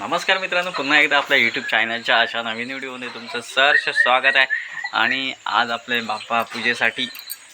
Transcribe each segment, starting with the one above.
नमस्कार मित्रांनो पुन्हा एकदा आपल्या यूट्यूब चॅनलच्या अशा नवीन व्हिडिओमध्ये तुमचं सहर्ष स्वागत आहे. आणि आज आपले बाप्पा पूजेसाठी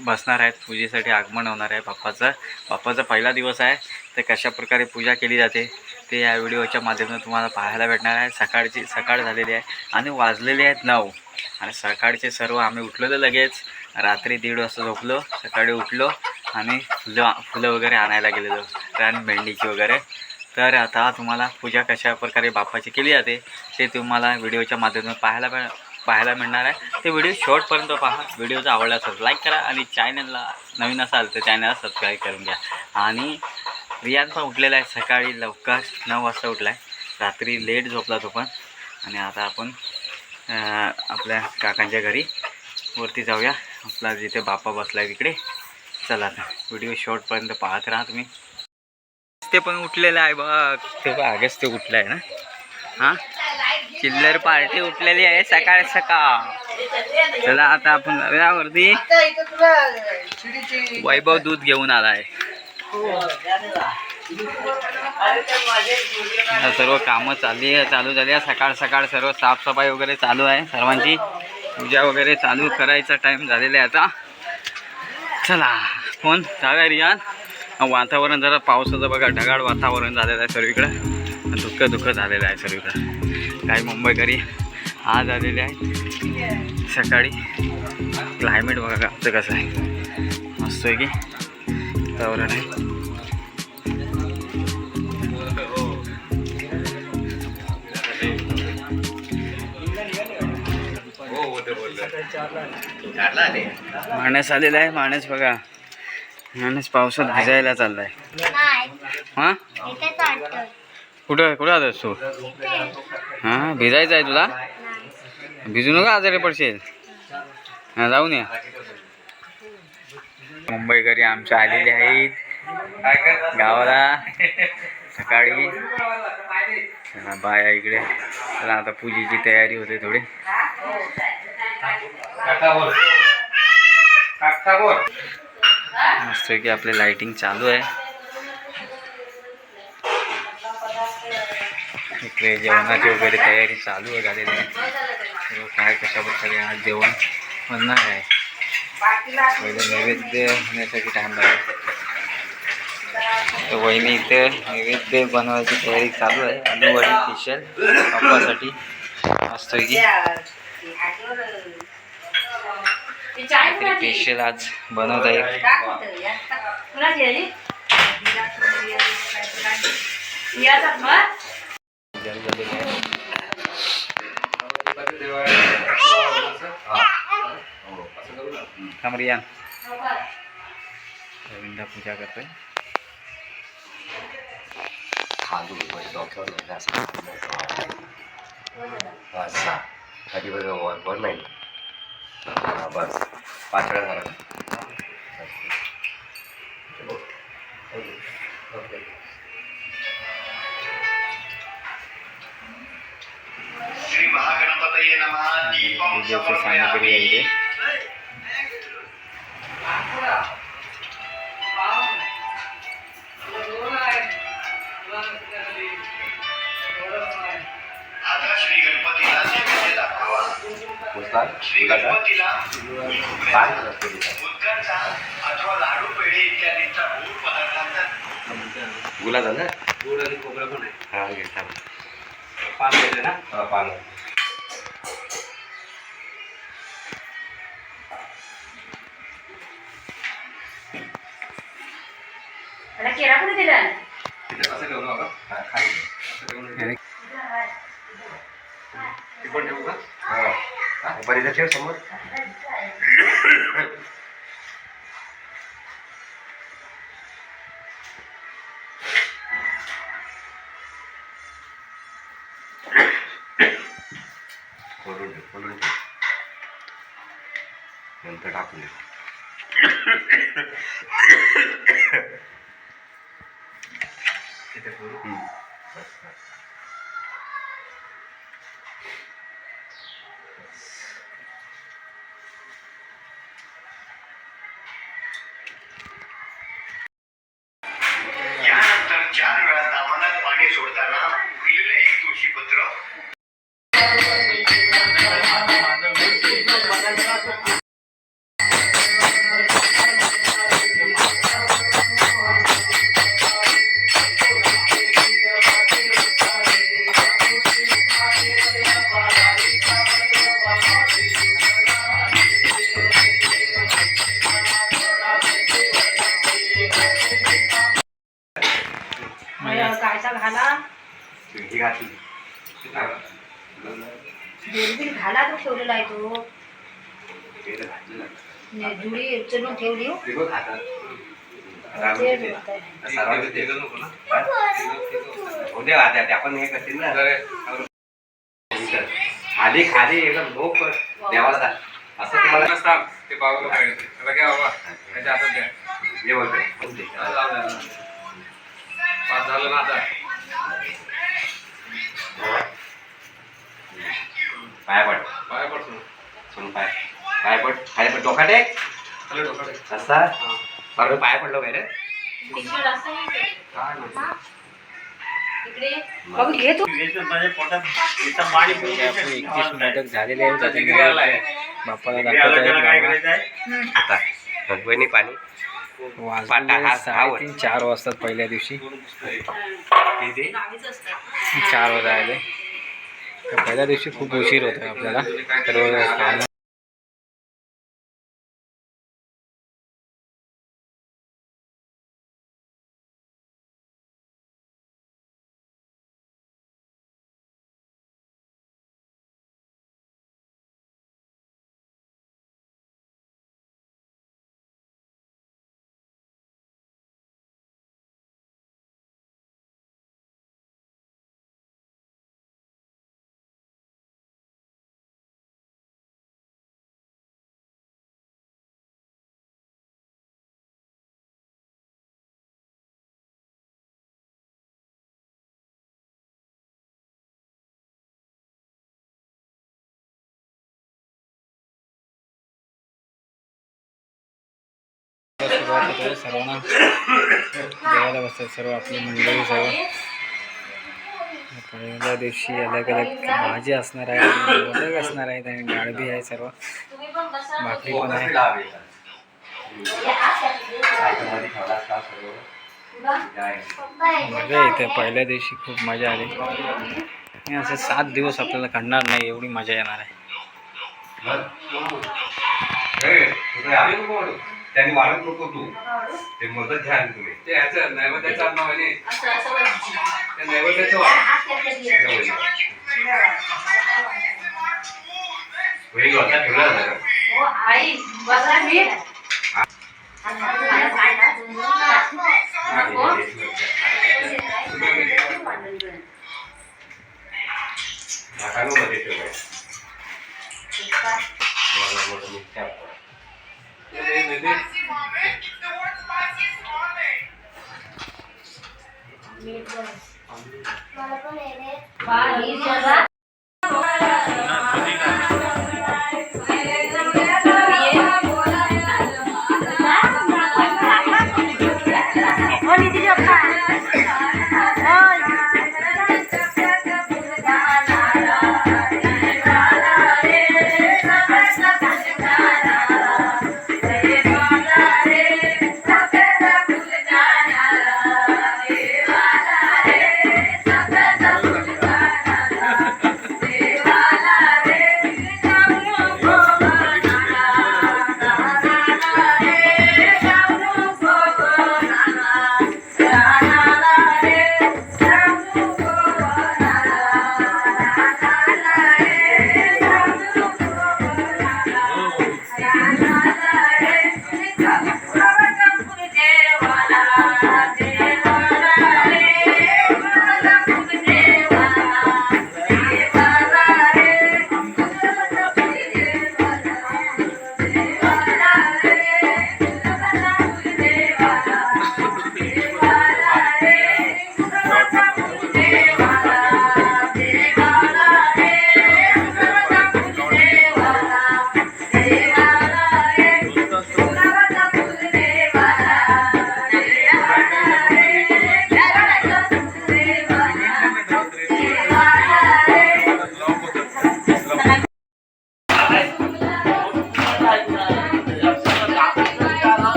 बसणार आहेत. पूजेसाठी आगमन होणार आहे बाप्पाचं. बाप्पाचा पहिला दिवस आहे. तर कशा प्रकारे पूजा केली जाते ते या व्हिडिओच्या माध्यमातून तुम्हाला पाहायला भेटणार आहे. सकाळची सकाळ झालेली आहे आणि वाजलेले आहेत नऊ. आणि सकाळचे सर्व आम्ही उठलेलो लगेच. रात्री दीड वाजता झोपलो. सकाळी उठलो आणि फुलं फुलं वगैरे आणायला गेलेलो. रान भेंडीची वगैरे. तर आता तुम्हाला पूजा कशा प्रकारे बाप्पाची केली जाते ते तुम्हाला व्हिडिओच्या माध्यमातून पाहायला मिळ पाहायला मिळणार आहे. ते व्हिडिओ शॉर्टपर्यंत पहा. व्हिडिओचा आवडला असेल लाईक करा आणि चॅनलला नवीन असाल तर चॅनलला सबस्क्राईब करून घ्या. आणि रियान पण उठलेला आहे. सकाळी लवकर नऊ वाजता उठला आहे रात्री लेट झोपला तो पण. आणि आता आपण आपल्या काकांच्या घरी वरती जाऊया. आपला जिथे बाप्पा बसला आहे तिकडे. चला आता. व्हिडिओ शॉर्टपर्यंत पाहत राहा तुम्ही. ते पण उठलेलं आहे बघ. ते बघ अगस्त्य ते उठलं आहे ना. हां? चिल्लर पार्टी उठलेली आहे सकाळ सकाळ. चला आता आपण जाऊया वरती. वैभव दूध घेऊन आला आहे सर्व कामं चालली आहे चालू झाली आहे. सकाळ सकाळ सर्व साफसफाई वगैरे चालू आहे सर्वांची. पूजा वगैरे चालू करायचा टाईम झालेला आहे आता. चला फोन जाऊया रियान. वातावरण जरा पावसाचं बघा ढगाळ वातावरण झालेलं आहे सर्वीकडं. दुःख दुःख झालेलं आहे सर्वीकडं. काही मुंबईकरी आज आलेले आहेत सकाळी क्लायमेट बघा आमचं कसं आहे. मस्त आहे की? वातावरण आहे. माणस आलेला आहे माणस बघा. माणस पावसात भिजायला चाललाय. हां? कुठं कुठं आलास तू? हां भिजायचं आहे तुला? भिजू नका आजारी पडशील. हां जाऊन या. मुंबईकरी आमच्या आलेले आहेत. गावाला. सकाळी. चला बाया इकडे. चला आता पूजेची तयारी होते थोडी. मस्त की आपले लाइटिंग चालू आहे इकडे जेवणाची वगैरे तयारी चालू आहे झालेली आहे काय कशा प्रकारे आज जेवण बनणार आहे पहिले नैवेद्य होण्यासाठी टाइम लागेल तर वहिनी इथे नैवेद्य बनवायची तयारी चालू आहे आलू वडी स्पेशल बाप्पासाठी मस्त की काहीतरी स्पेशल आज बनवत आहे. गोविंदा पूजा करतोय. खालू डोक्यावर घासा घासा खाली बघा वर वर नाही हा बस পাঁচ হাজার ভাড়া শ্রী মহাগণপতয়ে নমঃ। দীপম সমর্পয়ামি पुष्पा श्री गुलाचा गणपतीला काय करतो तिचा? मुदकांचा अथवा लाडू पेढे इत्यादींचा गोड पदार्थांचा गुलाचा ना गोड आणि खोबरं पण आहे. हा घे थांब. पान द्यायचं ना? हा, पानं. केळा कुठे दिला? तिथे असं ठेवू नका. हा, खाली. ठेव. आणि ते पण ठेवू का? बरं इथं ठेव समोर. खोलून ठेव खोलून ठेव. नंतर टाकून दे तिथे करू हम्म. बस, दुर्बीण घाला तो ठेवलेला आहे तो. हे जुडी उचलून ठेवली हो. हा? आपण हे करतील ना. खाली खाली एकदम भोग देवाला असं तुम्हाला मला सांग ते पाहिजे त्याला काय बाबा. त्याच्या हातात द्या जे बोलतो. पाच झालं ना आता. पाया पड. पाय पडतो म्हणून पाय. पाय पड. खाली पड. डोका टेक. डोकं. असा बरोबर पाया पडलो काय रे एकतीस झालेले. बाप्पाला दाखवत आहे. आता भगवानी पाणी. पाटा साडेतीन चार वाजतात पहिल्या दिवशी. चार वाजा आले. पहिल्या दिवशी खूप उशीर होतो आपल्याला. सर्व सुरुवात होते सर्वांना जेवायला बसतात सर्व आपली मंडळी सर्व पहिल्या दिवशी अलग अलग भाजी असणार आहे अलग असणार आहेत आणि डाळबी आहे सर्व पण भाकरी पण आहे मजा येते पहिल्या दिवशी खूप मजा आली आणि असं सात दिवस आपल्याला काढणार नाही एवढी मजा येणार आहे. त्यांनी वाढत नको तू. ते मदत घ्या आणि तुम्ही. ते ह्याचं नैवेद्याचं अन्न म्हणे असं असं बघ. ते नैवेद्याचं. हात ठेवला? हो, आई बसा मी. Olha, DJ Pai.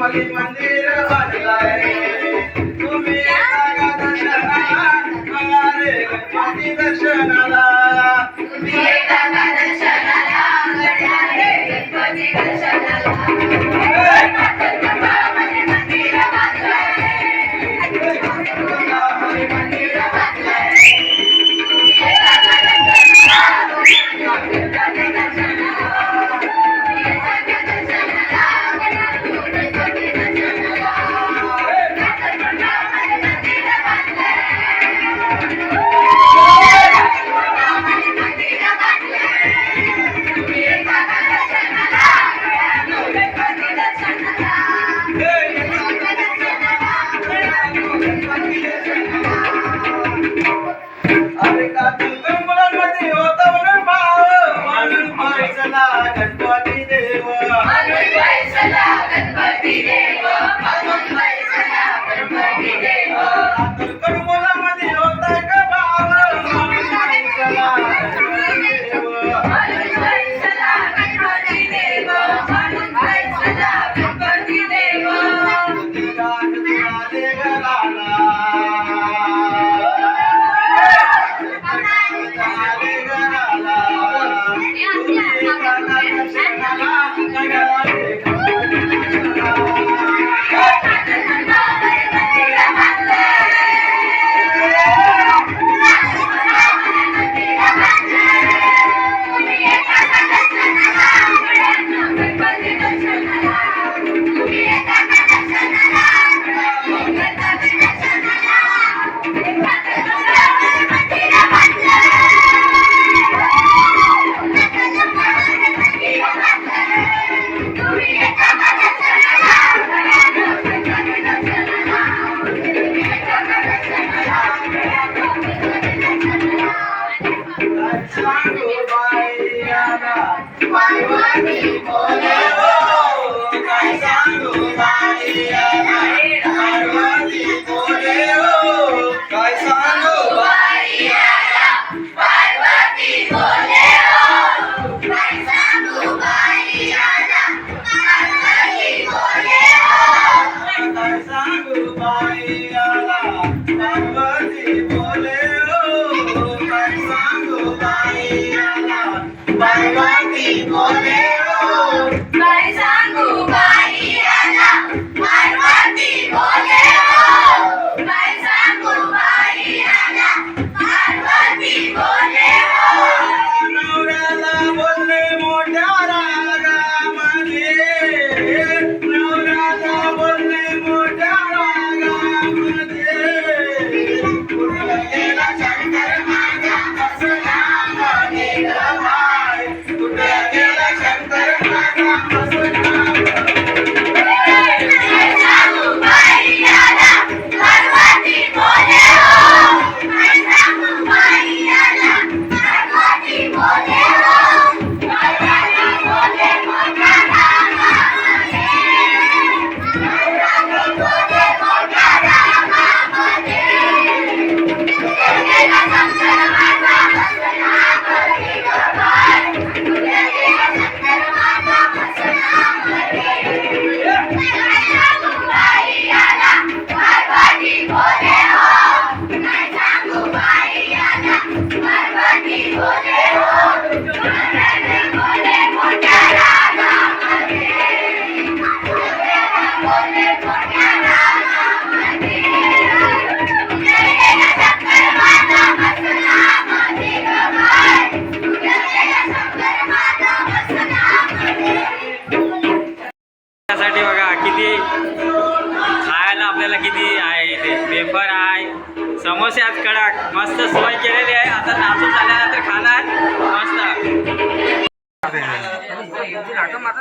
मंदिर बांधलाय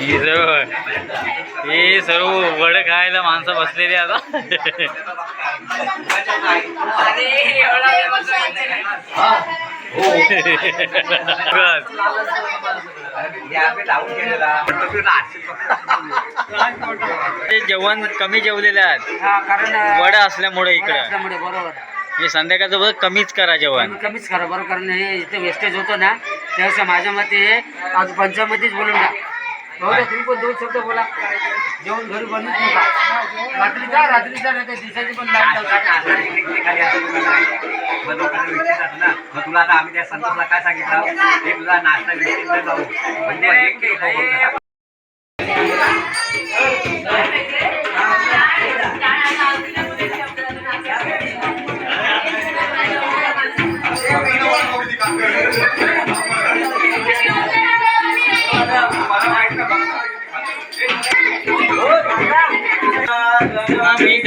ही सर्व हे सर्व वड खायला माणसं बसलेली आता. ते जेवण कमी जेवलेले आहेत. हा कारण वड असल्यामुळे इकडं. बरोबर. हे संध्याकाळचं बघ कमीच करा जेवण. कमी- कमीच करा बरोबर कारण हे इथे वेस्टेज होतो ना त्यापेक्षा माझ्या मते हे आज पंचामध्येच बोलून द्या भाऊ तुम्ही पण दोन शब्द बोला जेवण घरी बनवूच नका रात्रीचा रात्रीचा नाही तर दिवसाची पण लाइट लावता मग ना मग तुला आता आम्ही त्या संतोषला काय सांगितलं ते तुला नाश्ता विचारित जाऊ म्हणजे एक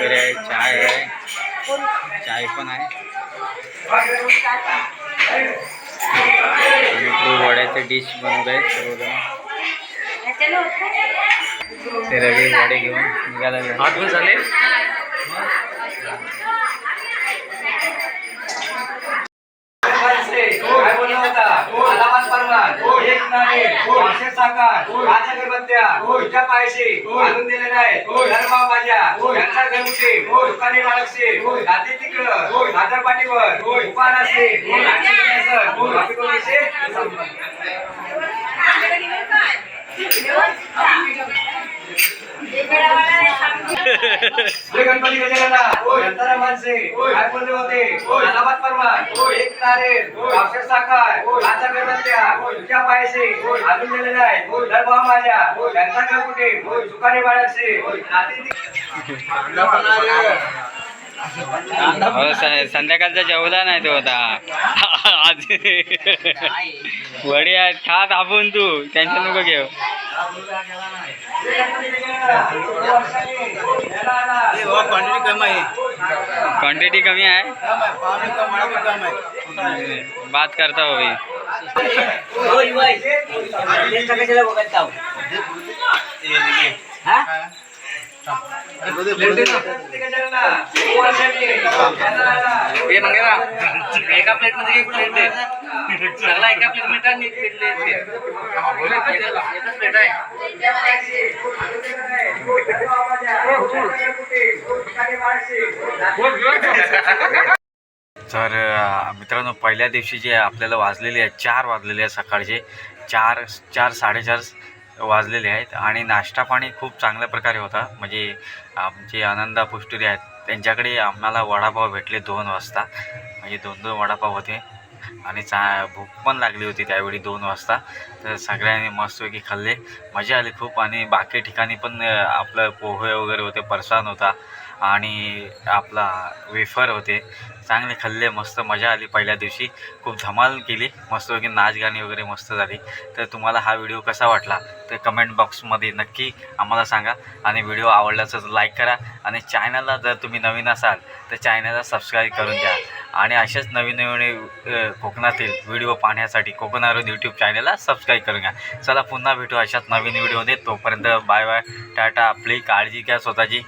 वगैरे आहे चाय आहे. चाय पण आहे. वड्याचे डिश बनवत आहेत सर्वजण. ते रवी वडे घेऊन निघाला आहेत. झाले काय बोलला होता परवान एक नाणे पाचशे साकार पाच अगरबत्त्या तुझ्या पायशी आणून दिले नाही धर्मा माझ्या यांचा घरगुती दुकाने बाळगशी गादी तिकडं पाठीवर दुकान असते गणपती गजानना यंत्रणा माणसे काय बोलले होते अलाहाबाद परवान एक नारे पाचशे साकार पाच अगरबत्त्या तुझ्या पायशी आणून दिले नाही धर्मा माझ्या यांचा घरगुती दुकाने बाळगशी गादी तिकडं हो स- संध्याकाळचा जेवला नाही तो आता. आज वडी आहेत खा दाबून तू. टेन्शन नको घेऊ. क्वांटिटी कम आहे. क्वांटिटी कमी आहे कम आहे पाणी कम वडा भी कम आहे बात करता हो भाई हे मग एका प्लेटमध्ये एक प्लेट दे. सगळा एका प्लेट एक प्लेट प्लेट आहे. तर मित्रांनो पहिल्या दिवशी जे आपल्याला वाजलेले आहेत चार वाजलेले आहेत सकाळचे. चार चार साडेचार वाजलेले आहेत आणि नाश्ता पाणी खूप चांगल्या प्रकारे होता. म्हणजे आमचे आनंदा पुष्टुरी आहेत. त्यांच्याकडे आम्हाला वडापाव भेटले दोन वाजता. म्हणजे दोन दोन वडापाव होते. आणि चा भूक पण लागली होती त्यावेळी दोन वाजता. तर सगळ्यांनी मस्तपैकी खाल्ले. मजा आली खूप. आणि बाकी ठिकाणी पण आपलं पोहे वगैरे होते परसान होता. आणि आपला वेफर होते. चांगले खाल्ले मस्त मजा आली पहिल्या दिवशी. खूप धमाल केली मस्तपैकी नाच गाणी वगैरे मस्त झाली. तर तुम्हाला हा व्हिडिओ कसा वाटला? तर कमेंट बॉक्समध्ये नक्की आम्हाला सांगा आणि व्हिडिओ आवडल्याचं लाईक करा आणि चॅनलला जर तुम्ही नवीन असाल तर चॅनलला सबस्क्राईब करून द्या आणि असेच नवीन नवीन कोकणातील व्हिडिओ पाहण्यासाठी कोकणारोद यूट्यूब चॅनलला सबस्क्राईब करून घ्या. चला पुन्हा भेटू अशाच नवीन व्हिडिओमध्ये तोपर्यंत बाय बाय टाटा आपली काळजी घ्या स्वतःची.